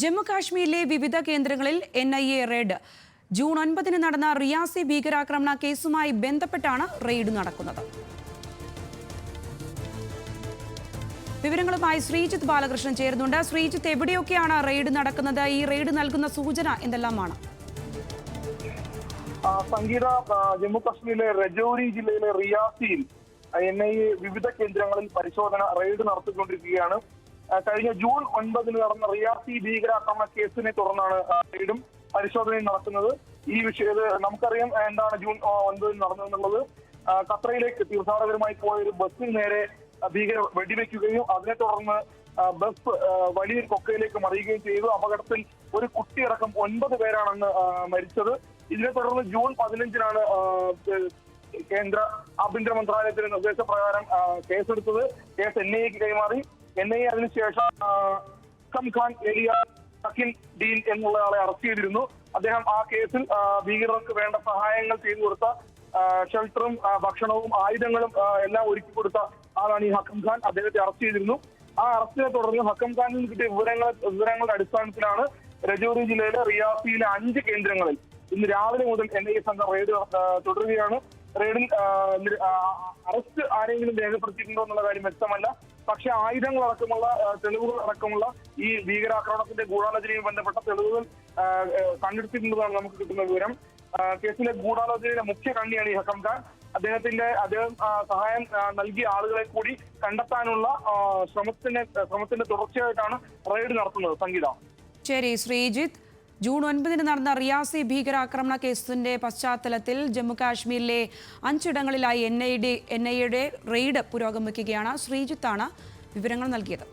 ജമ്മു കാശ്മീരിലെ വിവിധ കേന്ദ്രങ്ങളിൽ N I A raid. June ഒൻപതിന് നടന്ന റിയാസി ഭീകരാക്രമണ കേസുമായി ബന്ധപ്പെട്ടാണ് റെയ്ഡ് നടക്കുന്നത്. വിവരങ്ങളുമായി ശ്രീജിത്ത് ബാലകൃഷ്ണൻ ചേരുന്നുണ്ട്. ശ്രീജിത്ത് എവിടെയൊക്കെയാണ് റെയ്ഡ് നടക്കുന്നത്? ഈ റെയ്ഡ് നൽകുന്ന സൂചന എന്തെല്ലാമാണ്? സംഗീത ജമ്മു കാശ്മീരിലെ രജൌരി ജില്ലയിലെ റിയാസിയിൽ എൻ ഐ എ വിവിധ കേന്ദ്രങ്ങളിൽ പരിശോധന റെയ്ഡ് നടത്തിക്കൊണ്ടിരിക്കുകയാണ്. കഴിഞ്ഞ ജൂൺ ഒൻപതിന് നടന്ന റിയാസി ഭീകരാക്രമണ കേസിനെ തുടർന്നാണ് റെയ്ഡും പരിശോധനയും നടക്കുന്നത്. ഈ വിഷയത്തിൽ നമുക്കറിയാം എന്താണ് ജൂൺ ഒൻപതിന് നടന്നതെന്നുള്ളത്. ഖത്തറയിലേക്ക് തീർത്ഥാടകരുമായി പോയ ഒരു ബസ്സിന് നേരെ ഭീകരർ വെടിവെക്കുകയും അതിനെ തുടർന്ന് ബസ് വലിയ വലിയൊരു കൊക്കയിലേക്ക് മറിയുകയും ചെയ്തു. അപകടത്തിൽ ഒരു കുട്ടിയടക്കം ഒൻപത് പേരാണെന്ന് മരിച്ചത്. ഇതിനെ തുടർന്ന് ജൂൺ പതിനഞ്ചിനാണ് കേന്ദ്ര ആഭ്യന്തര മന്ത്രാലയത്തിന്റെ നിർദ്ദേശപ്രകാരം കേസെടുത്തത്. കേസ് എൻ ഐക്ക് കൈമാറി. എൻ ഐ എ അതിനുശേഷം ഖാൻ എലിയ സക്കിൻ ഡീൻ എന്നുള്ളയാളെ അറസ്റ്റ് ചെയ്തിരുന്നു. അദ്ദേഹം ആ കേസിൽ ഭീകരർക്ക് വേണ്ട സഹായങ്ങൾ ചെയ്തു കൊടുത്ത ഷെൽട്ടറും ഭക്ഷണവും ആയുധങ്ങളും എല്ലാം ഒരുക്കി കൊടുത്ത ആളാണ് ഈ ഹക്കം ഖാൻ. അദ്ദേഹത്തെ അറസ്റ്റ് ചെയ്തിരുന്നു. ആ അറസ്റ്റിനെ തുടർന്ന് ഹക്കം ഖാനിൽ നിന്ന് കിട്ടിയ വിവരങ്ങൾ വിവരങ്ങളുടെ അടിസ്ഥാനത്തിലാണ് രജൌറി ജില്ലയിലെ റിയാസിയിലെ അഞ്ച് കേന്ദ്രങ്ങളിൽ ഇന്ന് രാവിലെ മുതൽ എൻ ഐ എ സംഘം റെയ്ഡ് തുടരുകയാണ്. റെയ്ഡിൽ അറസ്റ്റ് ആരെങ്കിലും രേഖപ്പെടുത്തിയിട്ടുണ്ടോ എന്നുള്ള കാര്യം വ്യക്തമല്ല. പക്ഷേ ആയുധങ്ങൾ അടക്കമുള്ള തെളിവുകൾ അടക്കമുള്ള ഈ ഭീകരാക്രമണത്തിന്റെ ഗൂഢാലോചനയുമായി ബന്ധപ്പെട്ട തെളിവുകൾ കണ്ടെടുത്തിട്ടുണ്ടെന്നാണ് നമുക്ക് കിട്ടുന്ന വിവരം. കേസിലെ ഗൂഢാലോചനയുടെ മുഖ്യ കണ്ണിയാണ് ഈ ഹക്കം ഖാൻ. അദ്ദേഹത്തിന്റെ അദ്ദേഹം സഹായം നൽകിയ ആളുകളെ കൂടി കണ്ടെത്താനുള്ള ശ്രമത്തിന്റെ ശ്രമത്തിന്റെ തുടർച്ചയായിട്ടാണ് റെയ്ഡ് നടത്തുന്നത് സംഗീത. ശരി ശ്രീജിത്ത്. ജൂൺ ഒൻപതിന് നടന്ന റിയാസി ഭീകരാക്രമണ കേസിന്റെ പശ്ചാത്തലത്തിൽ ജമ്മുകാശ്മീരിലെ അഞ്ചിടങ്ങളിലായി N I D N I raid പുരോഗമിക്കുകയാണ്. ശ്രീജിത്താണ് വിവരങ്ങൾ നൽകിയത്.